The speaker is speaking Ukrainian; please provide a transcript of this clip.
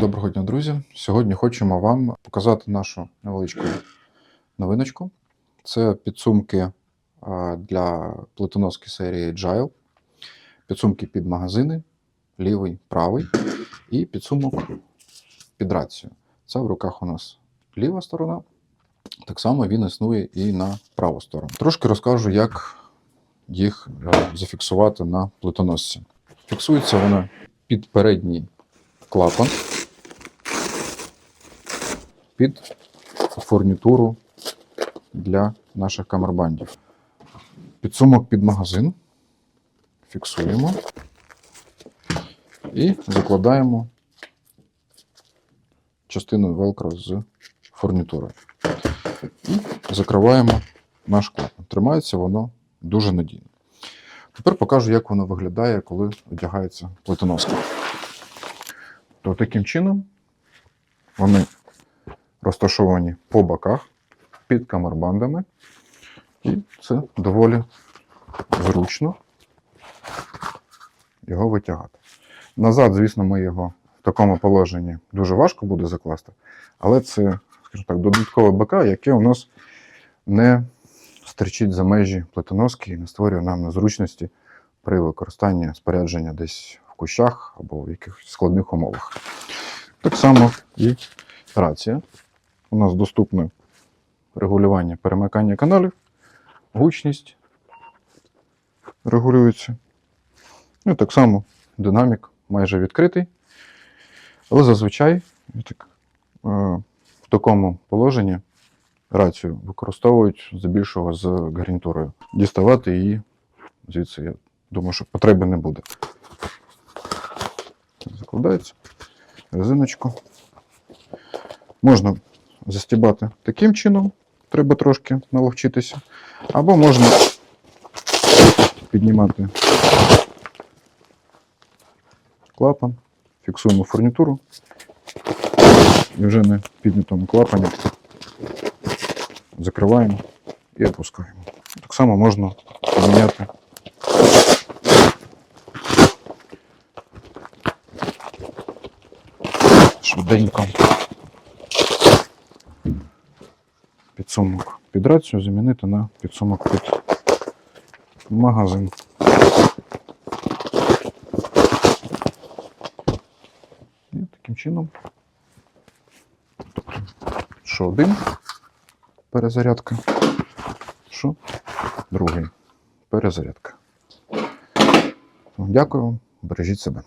Доброго дня, друзі! Сьогодні хочемо вам показати нашу невеличку новиночку. Це підсумки для плитоноски серії Agile, підсумки під магазини, лівий, правий, і підсумок під рацію. Це в руках у нас ліва сторона. Так само він існує і на праву сторону. Трошки розкажу, як їх е, зафіксувати на плитоносці. Фіксується вона під передній клапан під фурнітуру для наших камербандів. Підсумок під магазин. Фіксуємо і закладаємо частину велкро з фурнітурою. І закриваємо наш клапан. Тримається воно дуже надійно. Тепер покажу, як воно виглядає, коли одягається плитоноска. То таким чином вони розташовані по боках під камербандами. І це доволі зручно його витягати. Назад, звісно, ми його в такому положенні дуже важко буде закласти, але це, скажімо так, додаткове БК, яке у нас не стерчить за межі плитоноски і не створює нам незручності при використанні спорядження десь в кущах або в якихось складних умовах. Так само і рація. У нас доступне регулювання перемикання каналів, гучність регулюється. Ну, так само динамік майже відкритий. Але зазвичай так, е, в такому положенні рацію використовують здебільшого з гарнітурою. Діставати її звідси, я думаю, що потреби не буде. Закладається резиночку. Можна застібати таким чином, треба трошки наловчитися. Або можна піднімати клапан, фіксуємо фурнітуру і вже на піднятому клапані закриваємо і опускаємо. Так само можна поміняти швиденько. Підсумок під рацію замінити на підсумок під магазин. І таким чином, що один перезарядка, що другий перезарядка. Дякую бережіть себе.